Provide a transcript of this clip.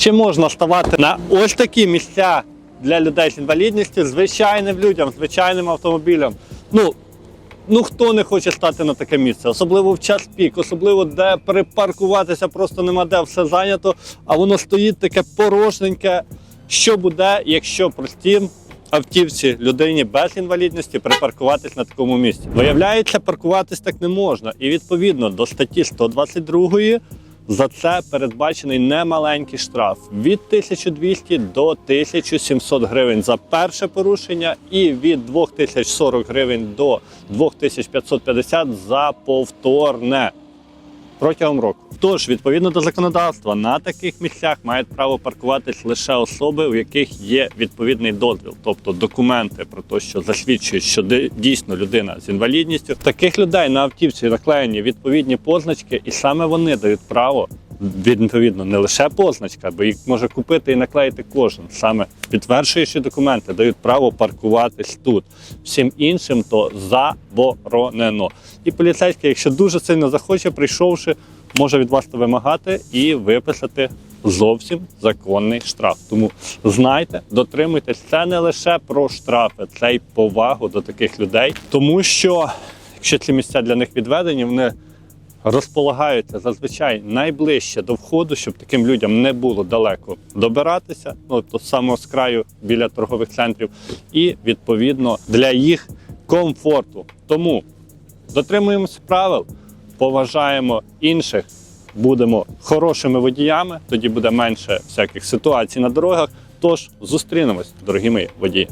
Чи можна ставати на ось такі місця для людей з інвалідністю звичайним людям, звичайним автомобілям? Ну, ну хто не хоче стати на таке місце, особливо в час пік, особливо де перепаркуватися просто нема де, все зайнято, а воно стоїть таке порожненьке. Що буде, якщо простім автівці людині без інвалідності припаркуватись на такому місці? Виявляється, паркуватись так не можна. І відповідно до статті 122 за це передбачений немаленький штраф від 1200 до 1700 гривень за перше порушення і від 2040 гривень до 2550 за повторне протягом року. Тож, відповідно до законодавства, на таких місцях мають право паркуватись лише особи, у яких є відповідний дозвіл, тобто документи про те, що засвідчують, що дійсно людина з інвалідністю. Таких людей на автівці наклеєні відповідні позначки, і саме вони дають право. Відповідно, не лише позначка, бо їх може купити і наклеїти кожен. Саме підтверджуючи документи, дають право паркуватись тут. Всім іншим то заборонено. І поліцейський, якщо дуже сильно захоче, прийшовши, може від вас вимагати і виписати зовсім законний штраф. Тому знайте, дотримуйтесь, це не лише про штрафи, це й повагу до таких людей, тому що якщо ці місця для них відведені, вони розполагаються зазвичай найближче до входу, щоб таким людям не було далеко добиратися, ну то самого з краю біля торгових центрів, і відповідно для їх комфорту. Тому дотримуємося правил, поважаємо інших, будемо хорошими водіями, тоді буде менше всяких ситуацій на дорогах. Тож зустрінемось, дорогі мої водії.